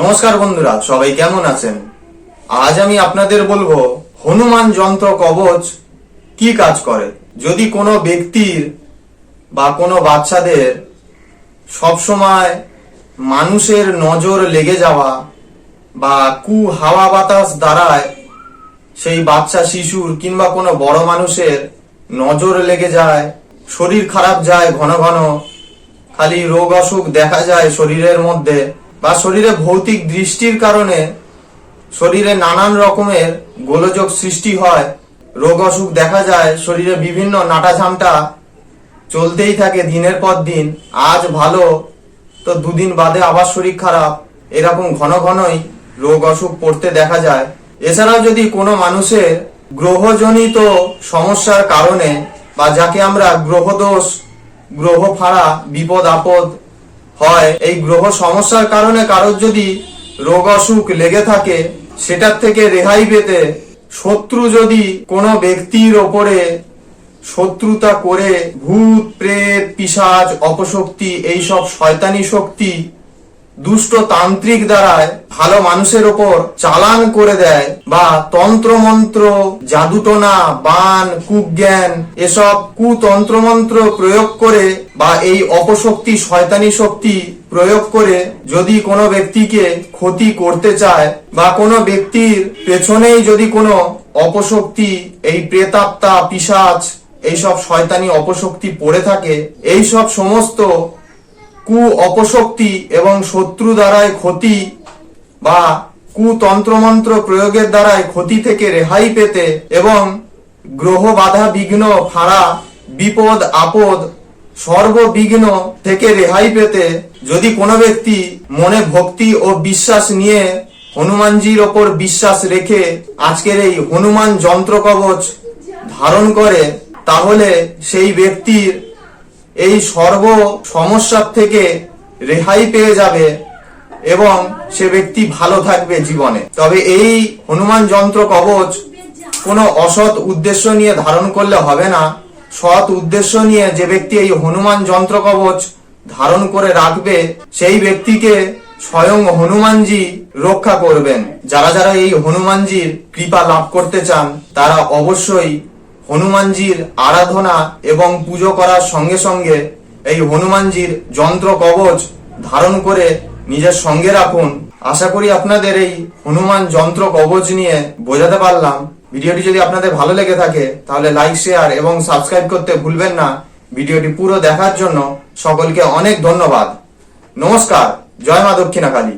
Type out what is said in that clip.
নমস্কার বন্ধুরা, সবাই কেমন আছেন? আজ আমি আপনাদের বলব, হনুমান যন্ত্র কবচ কি কাজ করে? যদি কোনো ব্যক্তির বা কোনো বাচ্চাদের সবসময় মানুষের নজর লেগে যাওয়া বা কু হাওয়া বাতাস দ্বারায় সেই বাচ্চা, শিশুর কিংবা কোনো বড় মানুষের নজর লেগে যায়, শরীর খারাপ যায়, ঘন ঘন খালি রোগ অসুখ দেখা যায় শরীরের মধ্যে বা শরীরে ভৌতিক দৃষ্টির কারণে শরীরে নানান রকমের গোলযোগ সৃষ্টি হয়, রোগ অসুখ দেখা যায়, শরীরে বিভিন্ন নাটাঝামটা চলতেই থাকে দিনের পর দিন, আজ ভালো, তো দুদিন বাদে আবার শরীর খারাপ, এরকম ঘন ঘনই রোগ অসুখ পড়তে দেখা যায়। এছাড়াও যদি কোনো মানুষের গ্রহজনিত সমস্যার কারণে বা যাকে আমরা গ্রহদোষ, গ্রহ ফাড়া বিপদ আপদ হয়, এই গ্রহ সমস্যার কারণে কারোর যদি রোগ অসুখ লেগে থাকে, সেটার থেকে রেহাই পেতে শত্রু যদি কোনো ব্যক্তির ওপরে শত্রুতা করে, ভূত, প্রেত পিসাজ অপশক্তি, এইসব শয়তানি শক্তি দুষ্ট তান্ত্রিক দ্বারায় ভালো মানুষের ওপর চালান করে দেয় বা তন্ত্রমন্ত্র, জাদুটোনা, বান কুজ্ঞান এসব কুতন্ত্রমন্ত্র প্রয়োগ করে বা এই অপশক্তি শয়তানি শক্তি প্রয়োগ করে যদি কোনো ব্যক্তিকে ক্ষতি করতে চায় বা কোনো ব্যক্তির পেছনেই যদি কোনো অপশক্তি, এই প্রেতাত্মা, পিশাচ, এইসব শয়তানি অপশক্তি পড়ে থাকে এই সব সমস্ত কু অপশক্তি এবং শত্রু দ্বারায় ক্ষতি বা কুতন্ত্রমন্ত্র প্রয়োগের দ্বারায় ক্ষতি থেকে রেহাই পেতে এবং গ্রহ বাধা বিঘ্ন, ফাড়া, বিপদ, আপদ, সর্ববিঘ্ন থেকে রেহাই পেতে যদি কোনো ব্যক্তি মনে ভক্তি ও বিশ্বাস নিয়ে হনুমানজির ওপর বিশ্বাস রেখে আজকের এই হনুমান যন্ত্র কবচ ধারণ করে, তাহলে সেই ব্যক্তির এই সর্ব সমস্যার থেকে রেহাই পেয়ে যাবে এবং সে ব্যক্তি ভালো থাকবে জীবনে। তবে এই হনুমান যন্ত্র কবচ কোনো অসৎ উদ্দেশ্য নিয়ে ধারণ করলে হবে না। সৎ উদ্দেশ্য নিয়ে যে ব্যক্তি এই হনুমান যন্ত্র কবচ ধারণ করে রাখবে, সেই ব্যক্তিকে স্বয়ং হনুমানজি রক্ষা করবেন। যারা যারা এই হনুমানজির কৃপা লাভ করতে চান, তারা অবশ্যই হনুমানজির আরাধনা এবং পুজো করার সঙ্গে সঙ্গে এই হনুমানজির যন্ত্র কবচ ধারণ করে নিজের সঙ্গে রাখুন। আশা করি আপনাদের এই হনুমান যন্ত্র কবচ নিয়ে বোঝাতে পারলাম। ভিডিওটি যদি আপনাদের ভালো লেগে থাকে, তাহলে লাইক শেয়ার এবং সাবস্ক্রাইব করতে ভুলবেন না। ভিডিওটি পুরো দেখার জন্য সকলকে অনেক ধন্যবাদ। নমস্কার, জয় মা দক্ষিণাকালী।